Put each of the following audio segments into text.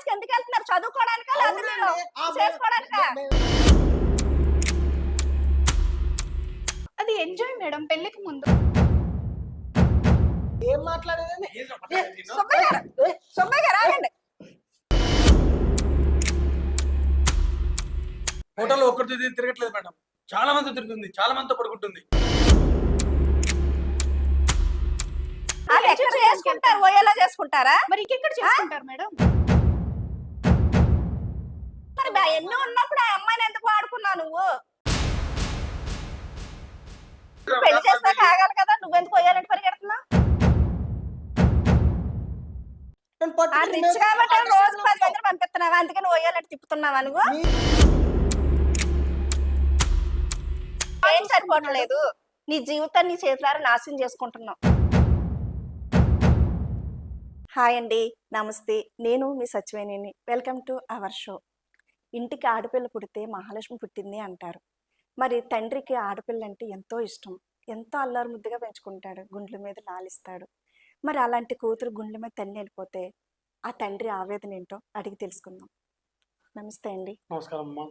కాలేజ్కి ఎందుకు వెళ్తున్నారు? చదువుకోవడానికా మీరు చేసుకోవడానికా అది ఎంజాయ్ మేడం పెళ్ళికి ముందు. ఏం మాట్లాడేదండి సుబ్బయ్య గారు సుబ్బయ్య గారు ఆగండి. హోటల్లో ఒక్కరితో ఇది తిరగట్లేదు మేడం. చాలా మంది తిరుగుతుంది చాలా మందితో పడుకుంటుంది. అది ఎక్కడ చేసుకుంటారు? ఓయేలా చేసుకుంటారా? మరి ఇంకెక్కడ చేసుకుంటారు మేడం? ఎన్నో ఉన్నప్పుడు ఆ అమ్మాయిని ఎందుకు వాడుకున్నావు నువ్వు? పెళ్ళి చేస్తే కాగాలి కదా నువ్వెందుకు ఓయాలంటే పరిగెడుతున్నా నేను ఆ పట్టుకుని రిచ్ కాబట్టి రోజు పది మందిని పంపిస్తున్నావా? అందుకని ఓయాలంటే తిప్పుతున్నావా నువ్వు? ఏం సరిపోవట్లేదు. నీ జీవితాన్ని నీ చేతులారా నాశనం చేసుకుంటున్నావు. హాయ్ అండి నమస్తే. నేను మీ సచివేణిని వెల్కమ్ టు అవర్ షో. ఇంటికి ఆడపిల్ల పుడితే మహాలక్ష్మి పుట్టింది అంటారు. మరి తండ్రికి ఆడపిల్ల అంటే ఎంతో ఇష్టం. ఎంతో అల్లారు ముద్దుగా పెంచుకుంటాడు. గుండ్ల మీద లాలిస్తాడు. మరి అలాంటి కూతురు గుండ్ల మీద తల్లి వెళ్ళిపోతే ఆ తండ్రి ఆవేదన ఏంటో అడిగి తెలుసుకుందాం. నమస్తే అండి. నమస్కారం అమ్మా.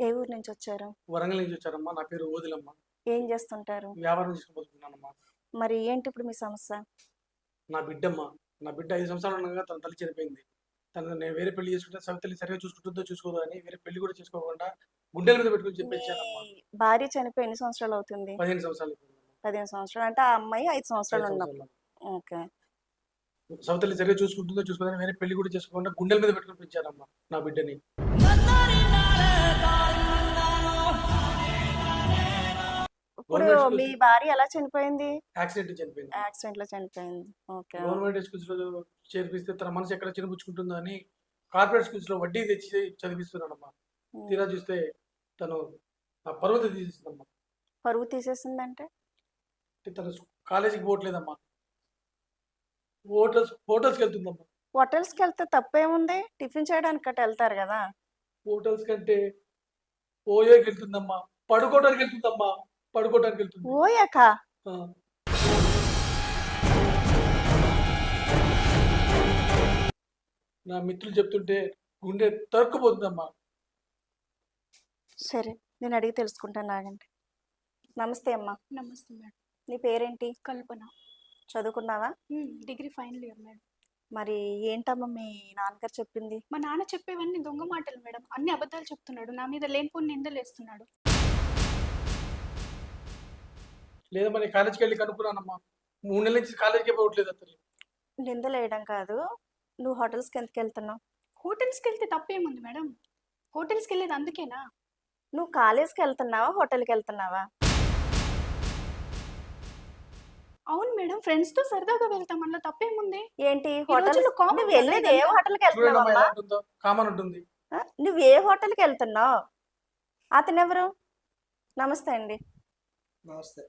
ఏ ఊరు నుంచి వచ్చారు? వరంగల్ నుంచి వచ్చారమ్మా. నా పేరు ఓదిలమ్మ. ఏం చేస్తుంటారు? వ్యాపారం చేసుకుపోతున్నానమ్మా మరి ఏంటి ఇప్పుడు మీ సమస్య? నా బిడ్డమ్మ. నా బిడ్డ ఐదు సంవత్సరాలు ఉండగా తన తల్లి చనిపోయింది. తను నేను వేరే పెళ్ళి చేసుకుంటే సవితల్లి సరిగా చూసుకుంటుందో చూసుకోదో అని వేరే పెళ్ళి కూడా చేసుకోకుండా గుండెల మీద పెట్టుకుని చెప్పేసానమ్మా మీ భార్య చనిపోయి ఎన్ని సంవత్సరాలు అవుతుంది? పదిహేను సంవత్సరాలు పదిహేను సంవత్సరాలు. అంటే ఆ అమ్మాయి ఐదు సంవత్సరాలు ఉన్నప్పుడు. ఓకే. సవితల్లి సరిగా చూసుకుంటుందో చూసుకోదో అని వేరే పెళ్ళి కూడా చేసుకోకుండా గుండెల మీద పెట్టుకుని పెంచానమ్మా నా బిడ్డని. ఇప్పుడు మీ భార్య ఎలా చనిపోయింది? యాక్సిడెంట్ చనిపోయింది. యాక్సిడెంట్లో చనిపోయింది. ఓకే. గవర్నమెంట్ స్కూల్స్లో చేర్పిస్తే తన మనసు ఎక్కడ చినిపుచ్చుకుంటుందో అని కార్పొరేట్ స్కూల్స్లో వడ్డీ తెచ్చి చదివిస్తున్నానమ్మా తీరా చూస్తే తను ఆ పర్వత తీసేసిందమ్మా. పరువు తీసేసిందంటే? అంటే తను కాలేజీకి పోవట్లేదమ్మా. హోటల్స్ హోటల్స్కి వెళ్తుందమ్మా. హోటల్స్కి వెళ్తే తప్పేముంది? టిఫిన్ చేయడానికి అట్ట వెళ్తారు కదా. హోటల్స్ కంటే ఓయోకి వెళ్తుందమ్మా. పడుకోవడానికి వెళ్తుందమ్మా. పడుకోవడానికి వెళ్తుంది. ఓయాక ఆ. నా మిత్రులు చెప్తుంటే గుండె తరుక్కుపోతుందమ్మా. సరే నేను అడిగి తెలుసుకుంటాను ఆగండి. నమస్తే అమ్మా. నమస్తే మేడం. నీ పేరేంటి? Kalpana. చదువుకున్నావా? Degree final year madam. మరి ఏంటమ్మా మీ నాన్నగారు చెప్పింది? మా నాన్న చెప్పేవన్నీ దొంగ మాటలు మేడం. అన్ని అబద్ధాలు చెప్తున్నాడు. నా మీద లేనిపోని నిందలు వేస్తున్నాడు. లేదా మరి కాలేజీకి వెళ్ళి కనుక్కున్నానమ్మా. మూడు నెలల నుంచి కాలేజీకే పోవట్లేదు అతను. నిందలు వేయడం కాదు. నువ్వు హోటల్స్కి ఎందుకు వెళ్తున్నావు? హోటల్స్కి వెళ్తే తప్పేముంది మేడం? హోటల్స్కి వెళ్ళేది అందుకేనా? నువ్వు కాలేజ్కి వెళ్తున్నావా హోటల్కి వెళ్తున్నావా? అవును మేడం ఫ్రెండ్స్తో సరదాగా వెళ్తాం అందులో తప్పేముంది? ఏంటి? హోటల్ రోజుల్లో common నువ్వు వెళ్ళేది ఏ. హోటల్కి చూడండి అమ్మా వెళ్తున్నావమ్మా ఎలా ఉంటుందో. కామన్ ఉంటుంది. ఆ? నువ్వు ఏ హోటల్కి వెళ్తున్నావు? అతను ఎవరు నమస్తే అండి. నమస్తే.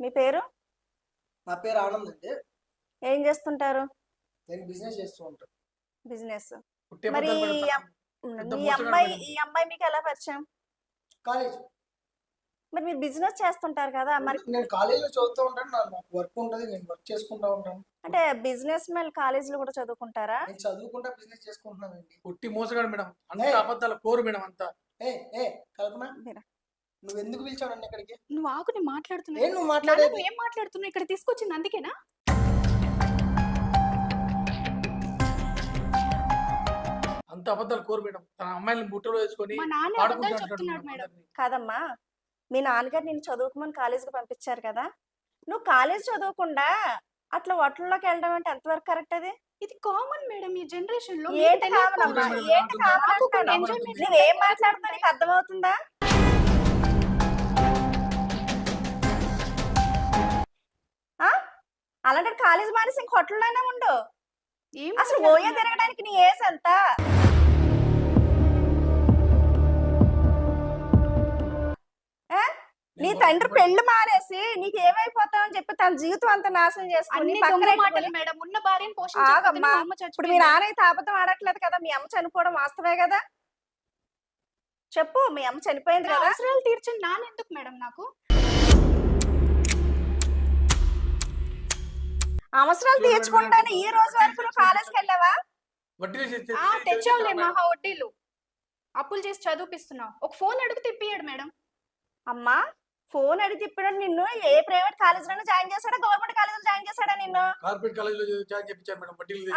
మీ పేరు? నా పేరు ఆనంద్ అండి. ఏం చేస్తుంటారు? నేను బిజినెస్ చేస్తూ ఉంటాను బిజినెస్. పుట్టే మరి ఈ పెద్ద అమ్మాయి మేడం. ఈ అమ్మాయి మీకు ఎలా పరిచయం? కాలేజ్. మరి మీరు బిజినెస్ చేస్తుంటారు కదా మరి నేను కాలేజీలో చదువుతూ ఉంటాను. నాకు వర్క్ ఉంటుంది నేను వర్క్ చేసుకుంటా ఉంటాను. అంటే బిజినెస్ మెన్ కాలేజీలో కూడా చదువుకుంటారా? నేను చదువుకుంటా బిజినెస్ చేసుకుంటున్నానండి. పుట్టి మోసగాడు మేడం. అంత ఏయ్. అబద్ధాల కోరు మేడం అంతా. ఏ ఏ కల్పన. మీరా? నువ్వు ఎందుకు పిలిచావు నన్ను ఇక్కడికి? నువ్వు ఆకు నేను ఏం మాట్లాడుతున్నా నువ్వు నాన్న, మాట్లాడేది? నువ్వు ఏం మాట్లాడుతున్నావు? ఇక్కడ తీసుకొచ్చింది అందుకేనా? అంత అబద్ధాలు కోరు మేడం. తన అమ్మాయిని బుట్టలో వేసుకొని మా నాన్న అబద్ధాలు ఆడుకుంటూ చెప్తున్నాడు మేడం. కాదమ్మా మీ నాన్నగారు నేను చదువుకోమని కాలేజీకి పంపించారు కదా. నువ్వు కాలేజ్ చదువుకుండా అట్లా హోటల్లోకి వెళ్ళడం అంటే ఎంతవరకు కరెక్ట్ అది? ఇది కామన్ మేడం ఈ జనరేషన్లో ఏంటి కావాలమ్మా. ఏంటి కావాలంటాను నాకు enjoyment నువ్వేం మాట్లాడుతున్నా నీకు అర్థమవుతుందా? అలాంటి కాలేజ్ మానేసి ఇంక హోటల్లోనే ఉండు ఏం అసలు ఓయే? తిరగడానికి నీ ఏజ్ ఎంత? నీ తండ్రి పెళ్ళి మానేసి నీకు ఏమైపోతావు అని చెప్పి తన జీవితం అంతా నాశనం చేసుకుని. మా ఇప్పుడు. నాన్న అయితే అబద్ధం ఆడట్లేదు కదా మీ అమ్మ చనిపోవడం వాస్తవే కదా చెప్పు మీ అమ్మ చనిపోయింది కదా అవసరాలు తీర్చండి నాన్న ఎందుకు మేడం నాకు అవసరాలు తీర్చుకుంటాను ఈ రోజు వరకు నువ్వు కాలేజ్కి వెళ్ళావా తెచ్చావులే. మహా వడ్డీలు. అప్పులు చేసి చదివిపిస్తున్నావు. ఒక ఫోన్ అడుగు తిప్పియాడు మేడం. అమ్మా ఫోన్ అడిగి తిప్పడం నిన్ను? ఏ ప్రైవేట్ కాలేజీలోనే జాయిన్ చేశాడా? గవర్నమెంట్ కాలేజీలో జాయిన్ చేశాడా నిన్ను? కార్పొరేట్ కాలేజీలో జాయిన్ చేయించారు మేడం వడ్డీలు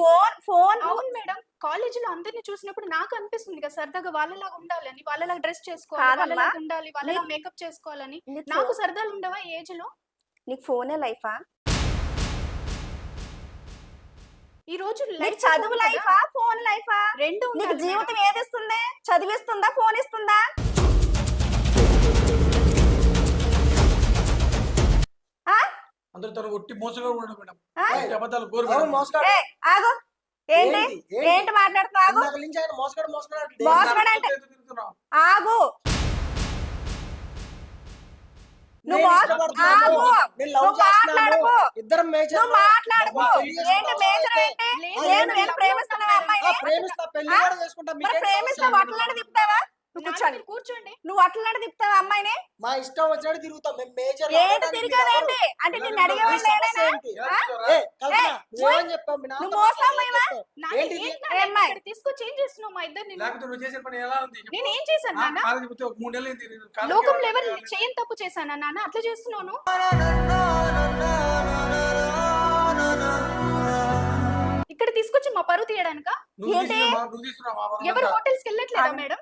ఫోన్ ఫోన్. అవును మేడం. కాలేజీలో అందరిని చూసినప్పుడు నాకు అనిపిస్తుంది కదా సరదాగా వాళ్ళలాగా ఉండాలని వాళ్ళలాగా డ్రెస్ చేసుకోవాలి. వాళ్ళలాగా ఉండాలి వాళ్ళలా మేకప్ చేసుకోవాలని. నీకు సరదాలు ఉండవా ఏజ్లో? నీకు ఫోనే లైఫా? ఈ రోజు నీకు చదువు లైఫా? ఫోన్ లైఫా? రెండు నీకు జీవితం. ఏది ఇస్తుంది? చదివిస్తుందా? ఫోన్ ఇస్తుందా? ఆ? అందరూ తను ఒట్టి మోసగా ఉన్నాడు మేడం. ఆ? ఒట్టి అబద్ధాలు గోరు అవును మేడం. మోసగాడు. ఏ, ఆగు. ఏంటి? ఏంటి? మాట్లాడుతున్నావు? మోసగాడు మోసగాడు? మోసగాడు అంటే-? ఆగు. చేస్తున్నాను. మాట్లాడకు. ఇద్దరం మేజర్ నువ్వు మాట్లాడుకో. ఏంటి. ఏంటి? నేను నేను ప్రేమిస్తున్నా ప్రేమిస్తా. పెళ్ళి చేసుకుంటా. ప్రేమిస్తే తిప్పుతావా? నువ్వు కూర్చోండి. కూర్చోండి. నువ్వు వట్టలాంటి తిప్పుతావా అమ్మాయిని? మా ఇష్టం వచ్చినట్టు తిరుగుతాం. మేము మేజర్ ఏంటి తిరిగేదేంటి అంటే నిన్ను అడిగేవాళ్ళు నువ్వు మోసం తీసుకొచ్చి ఏం చేస్తున్నావు మా ఇద్దరు నువ్వు చేసిన పని ఎలా ఉంది? చెప్పు. నేను ఏం చేశాను నాన్న. నేను లోకంలో ఎవరు. చేయని తప్పు చేశానా నాన్న? అట్లా చేస్తున్నాను ఇక్కడ తీసుకొచ్చి మా పరువు తీయడానిక? ఎవరు. హోటల్స్కి వెళ్ళట్లేదా. మేడం?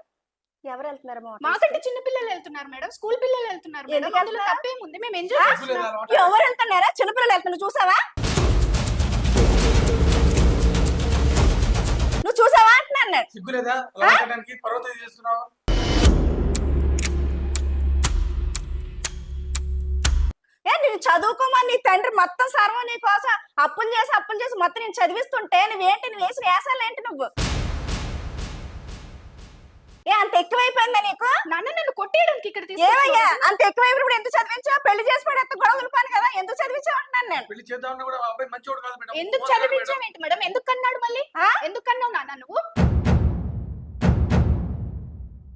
ఎవరు వెళ్తున్నారు మా మాకంటే చిన్న పిల్లలు వెళ్తున్నారు మేడం. స్కూల్ పిల్లలు వెళ్తున్నారు మేడం. ఎందుకు అందులో వెళ్తున్నారు? తప్పేముంది మేము ఎంజాయ్ చేస్తున్నాం? ఎవరు వెళ్తున్నారా? చిన్నపిల్లలు వెళ్తున్నారు. చూసావా? నువ్వు చూసావా అంటున్నాను నేను. సిగ్గు లేదా అలా మాట్లాడడానికి పర్వతం చేస్తున్నావు? ఏ నేను చదువుకోమని నీ తండ్రి మొత్తం సర్వం నీ కోసం అప్పులు చేసి అప్పులు చేసి మొత్తం నేను చదివిస్తుంటే నువ్వేంటి? నువ్వు వేసిన వేసాలు ఏంటి నువ్వు? ఏ అంత ఎక్కువైపోయిందా నీకు? నాన్న నన్ను కొట్టేయడానికి ఇక్కడ ఏమయ్యా అంత ఎక్కువైపోయినప్పుడు ఎందుకు చదివించావు? పెళ్ళి చేసి పడేంత గొడవ దులిపాను కదా ఎందుకు చదివించావు అంటున్నాను నేను? పెళ్ళి చేద్దామన్నా కూడా ఆ అబ్బాయి మంచివాడు కాదు మేడం. ఎందుకు మోసగాడు మేడం. చదివించావేంటి మేడం? ఎందుకు అన్నాడు మళ్ళీ? ఆ? ఎందుకు అన్నావు నాన్న నువ్వు?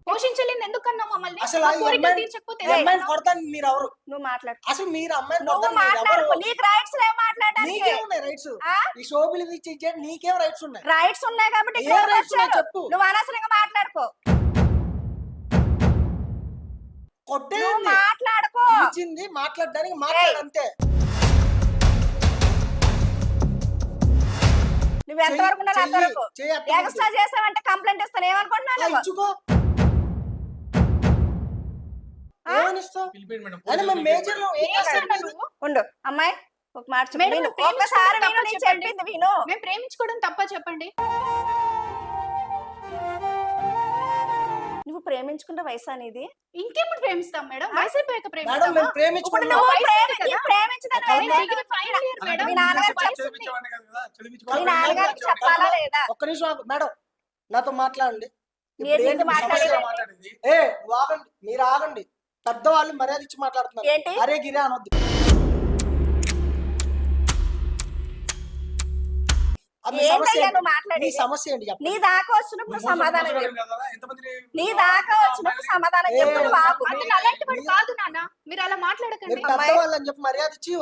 పోషించలేని ఎందుకు అన్నావు మమ్మల్ని? అసలు మా కోరికలు తీర్చకపోతే ఎలా అమ్మాయిని? కొడతాను మీరు ఎవరు? నువ్వు మాట్లాడు. అసలు మీరు అమ్మాయిని నువ్వు కొడతాను మీరు ఎవరు? నీకు రైట్స్ లేవు మాట్లాడడానికి. నీకేమున్నాయి రైట్స్ ఆ? ఈ షోబిల్ ఇచ్చి నీకేం రైట్స్ ఉన్నాయి? రైట్స్ ఉన్నాయి కాబట్టి ఏ ఉన్నాయి. చెప్పు. నువ్వు అనవసరంగా మాట్లాడుకో. కొట్టేయండి. మాట్లాడుకో. ఇచ్చింది మాట్లాడడానికి మాట్లాడు అంతే. నువ్వు ఎంతవరకు చెయ్యి, అంతవరకు ఎక్స్ట్రా చేసావంటే కంప్లైంట్ ఇస్తాను. నువ్వు? ఇచ్చుకో? ఉండు. అమ్మాయి ఒక మాట ఒక్కసారి విను నేను. చెప్పింది విను. మేము ప్రేమించుకోవడం తప్ప చెప్పండి. నువ్వు ప్రేమించుకున్న వయసు అనేది ఇంకెప్పుడు ప్రేమిస్తాం మేడం? వయసు అయిపోయాక మేడం మేము ప్రేమించుకున్నాం నువ్వు ప్రేమి-? నీ ప్రేమించదని మేడం మీ నాన్నగారు చెప్పి మీ. నాన్నగారికి చెప్పాలా లేదా? ఒక్క నిమిషం ఆగు. మేడం నాతో మాట్లాడండి. మీరు ఇప్పుడు ఏంటి ఎందుకు మీ సమస్య? మాట్లాడేది? మాట్లాడేది ఏ నువ్వు ఆగండి. మీరు ఆగండి. పెద్దవాళ్ళు మర్యాద ఇచ్చి మాట్లాడుతున్నారు. ఏంటి? అరే గిరే అనొద్దు. మీ సమస్య ఏంటయ్యా ఏంటి? నువ్వు ఏంటి చెప్పండి. నీ దాకా వచ్చినప్పుడు నువ్వు సమాధానం నీ దాకా వచ్చినప్పుడు సమాధానం ఏ, చెప్పు బాబు మీ- అతను అలాంటి వాడు మీ- కాదు నాన్న. మీరు అలా మాట్లాడకండి. చెప్పి మర్యాద ఇచ్చి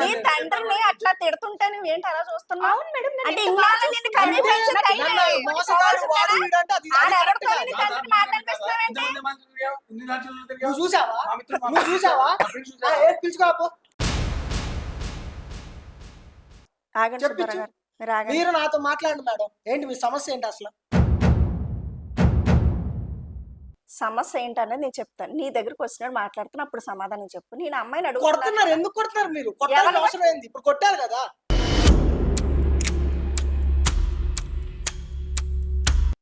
నీ తండ్రిని అట్లా తిడుతుంటే నువ్వేంటి అలా చూస్తున్నావు? అవును మేడం అంటే ఇన్నాళ్ళు నిన్ను. కన్నీ పెంచిన? నువ్వు చూసావా? నువ్వు పిలుచుకోపో ఆగండి. మీరు నాతో మాట్లాడండి మేడం. ఏంటి మీ సమస్య ఏంటి అసలు? సమస్య ఏంటనేది నేను చెప్తాను. నీ దగ్గరకు వచ్చినాడు మాట్లాడుతున్నా అప్పుడు సమాధానం చెప్పు. నేను అమ్మాయిని కొడుతున్నారు. అడుగుతున్నాను ఎందుకు కొడుతున్నారు మీరు? కొట్టాల్సిన? అవసరం ఏంది? ఇప్పుడు కొట్టారు కదా.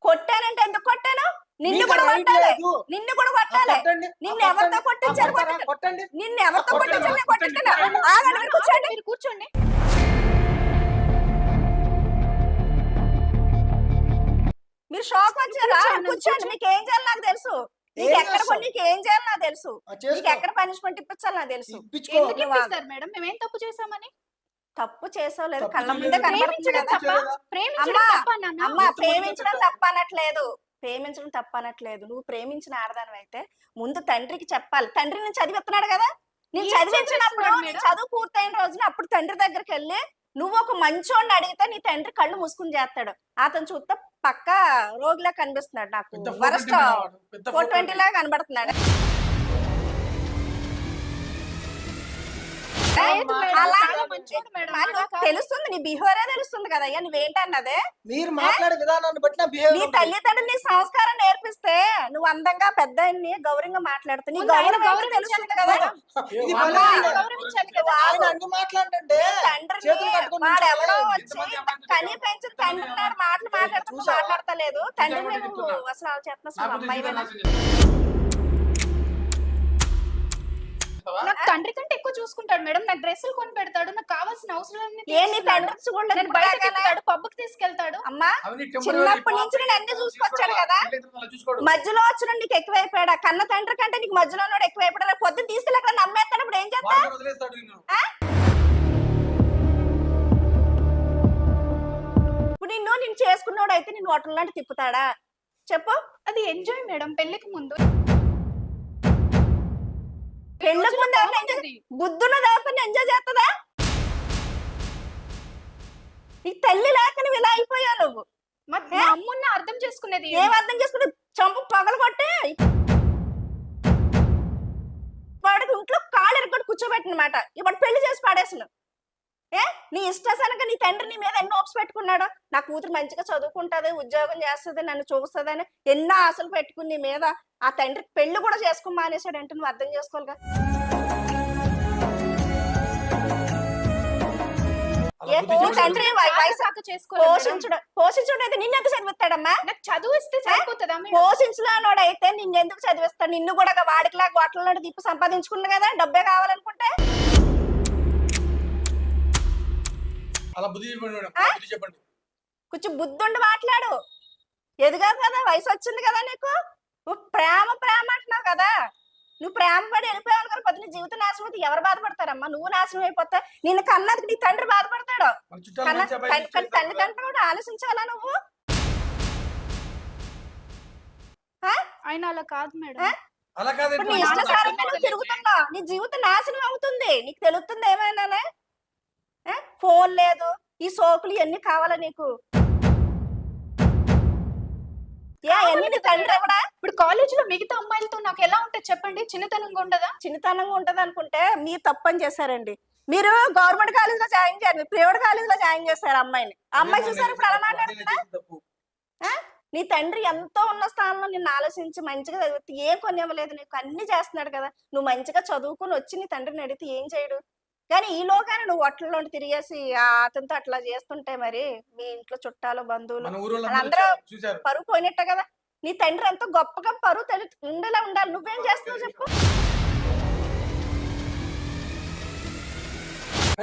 కొట్టానంటే ఎందుకు కొట్టాను? నిన్ను కూడా కొట్టాలి. నిన్ను కూడా కొట్టాలి. నిన్ను ఎవరితో. కొట్టించారు? కొట్టించారు? కొట్టండి. నిన్ను ఎవరితో నేను కొట్టండి, కూర్చోండి. మీరు షాక్ వచ్చారు? కూర్చోండి. మీకు ఏం చేయాలి నాకు తెలుసు. నీకు ఎక్కడ చేస్తావు? నీకు ఏం చేయాలి నాకు తెలుసు. నీకు ఎక్కడ పనిష్మెంట్ ఇప్పించాలి నాకు తెలుసు. ఎందుకు. ఇప్పిస్తారు మేడం? మేమేం తప్పు చేసామని తప్పు చేసావు లేదు. తప్పు కళ్ళ ముందే కదా తప్ప? ప్రేమించడం తప్ప ఎంతమంది ప్రేమించడం ప్రేమించడం తప్పనట్లేదు నువ్వు ప్రేమించిన ఆడదానం అయితే ముందు తండ్రికి చెప్పాలి. తండ్రి నేను చదివిస్తున్నాడు కదా? నేను చదివించినప్పుడు? చదువు పూర్తయిన రోజున అప్పుడు తండ్రి దగ్గరికి వెళ్ళి నువ్వు ఒక మంచోడిని అడిగితే నీ తండ్రి కళ్ళు మూసుకుని చేస్తాడు. అతను చూస్తే పక్క రోగిలా కనిపిస్తున్నాడు నాకు వరస్ట్ 420 మేడం వాడు. పెద్ద ఫోర్ ట్వంటీ లాగా కనబడుతున్నాడు తెలుస్తుంది నీ బిహేవియరే తెలుస్తుంది కదా అయ్యా నువ్వేంటన్నదే? మీరు మాట్లాడే విధానాన్ని బట్టి నా తల్లిదండ్రులు నీ సంస్కారం నేర్పిస్తే నువ్వు అందంగా పెద్ద గౌరవంగా మాట్లాడుతూ నీ గౌరవం తెలుస్తుంది కదా అన్ని మాట్లాడంటే వాడు ఎవడో. వచ్చి కని పెంచిన తండ్రి నాడు మాటలు మాట్లాడుతూ? మాట్లాడతలేదు. చూసావా? నువ్వు అసలు చేస్తున్నా అమ్మాయి నాకు తండ్రి కంటే ఎక్కువ చూసుకుంటాడు మేడం. నాకు డ్రెస్సులు కొని పెడతాడు. నాకు కావాల్సిన అవసరాలన్నీ ఏ నీ తీరుస్తున్నాడు. తండ్రి చూడలేదు నేను బయటకు వెళ్తాడు పబ్బుకి తీసుకెళ్తాడు. అమ్మా చిన్నప్పటి నుంచి నేను అన్ని చూసుకొచ్చాను కదా. మధ్యలో వచ్చిన నీకు ఎక్కువైపోయాడా? కన్న తండ్రి కంటే నీకు మధ్యలో ఎక్కువైపోయాడు? పొద్దున్న తీసుకెళ్ళి అక్కడ నమ్మేస్తాడు ఇప్పుడు ఏం చేస్తా నిన్ను. నేను చేసుకున్నాడు అయితే నేను హోటల్ లాంటి తిప్పుతాడా? చెప్పు. అది ఎంజాయ్ మేడం పెళ్ళికి ముందు. పెళ్ళకు ముందు ఎవరిని ఎంజాయ్. బుద్ధున్న దేవతని ఎంజాయ్ చేస్తుందా నీ తల్లి లేక నువ్వు ఇలా అయిపోయావు నువ్వు. మా మా అమ్మున్న అర్థం చేసుకునేది ఏం? అర్థం చేసుకుంటే చంపు పగలు కొట్టి. వాడికి ఇంట్లో కాళ్ళు ఎరగొట్టి కూర్చోబెట్టినమాట ఇప్పుడు పెళ్ళి చేసి పాడేసిన ఏ? నీ ఇష్టాసనక నీ తండ్రి నీ మీద ఎన్నో హోప్స్ పెట్టుకున్నాడు? నా కూతురు మంచిగా చదువుకుంటది ఉద్యోగం చేస్తుంది నన్ను చూస్తుందని ఎన్నో ఆశలు పెట్టుకుని నీ మీద. ఆ తండ్రి పెళ్ళి కూడా చేసుకో మానేశాడు అంటే నువ్వు అర్థం చేసుకోవాలిగా? ఏ బుద్ధి నీ చెప్పడు. తండ్రి వయ- చాలా వయసు? సాకు చేసుకోలేదు మేడం. పోషించడం పోషించడం అయితే నిన్నెందుకు చదివిస్తాడమ్మా? నాకు చదువు ఇస్తే మేడం? పోషించలేనోడు అయితే నిన్నెందుకు చదివిస్తాడు? నిన్ను కూడా వాడికిలా గొట్టలనాడు తిప్పి సంపాదించుకున్నా కదా డబ్బే కావాలనుకుంటే? అలా బుద్ధి చెప్పండి మేడం. బుద్ధి చెప్పండి. కొంచెం బుద్ధుండి మాట్లాడు. ఎదిగావు కదా వయసు వచ్చింది కదా నీకు? నువ్వు ప్రేమ ప్రేమ అంటున్నావు కదా. నువ్వు ప్రేమ పడి వెళ్ళిపోయావు కదా పొద్దున జీవితం నాశనం అయితే ఎవరు బాధపడతారమ్మా? నువ్వు నాశనం అయిపోతా నిన్ను కన్నది నీ తండ్రి బాధపడతాడు. మన చుట్టాల కన్న నుంచి అబ్బాయి తల్లి- కానీ తీసుకెళ్తాడు కదా. తల్లిదండ్రులు కూడా ఆలోచించాలా నువ్వు? ఆయన అలా కాదు మేడం. ఆ? అలా కాదు ఇప్పుడు నీ ఇష్టసారంగా నువ్వు తిరుగుతున్నావు. నీ జీవితం నాశనం అవుతుంది. నీకు తెలుస్తుంది ఏమైనానే? ఫోన్ లేదు. ఈ సోకులు ఇవన్నీ కావాలా నీకు? ఏ అవన్నీ నీ తండ్రి ఎవడా? ఇప్పుడు కాలేజ్లో మిగతా అమ్మాయిలతో నాకు ఎలా ఉంటుంది చెప్పండి? చిన్నతనంగా ఉండదా? చిన్నతనంగా ఉంటది అనుకుంటే మీరు తప్పని చేశారండి. మీరు గవర్నమెంట్ కాలేజ్లో జాయిన్ చేయాలి. ప్రైవేట్ కాలేజ్లో జాయిన్ చేశారు అమ్మాయిని. అమ్మాయి చూసారు ఇప్పుడు అలా మాట్లాడుతున్నా. నీ తండ్రి ఎంతో ఉన్న స్థానంలో నిన్ను ఆలోచించి మంచిగా చదివితే ఏం కొనివ్వలేదు నీకు? అన్ని చేస్తున్నాడు కదా. నువ్వు మంచిగా చదువుకుని వచ్చి నీ తండ్రిని అడిగితే ఏం చేయడు? కానీ ఈ లోకాన్ని నువ్వు హోటల్లో తిరిగేసి ఆ అతనితో అట్లా చేస్తుంటే మరి మీ ఇంట్లో చుట్టాలు బంధువులు అందరూ పరువు పోయినట్టే కదా. నీ తండ్రి ఎంతో గొప్పగా పరువు ఉండేలా ఉండాలి. నువ్వేం చేస్తున్నావు చెప్పు.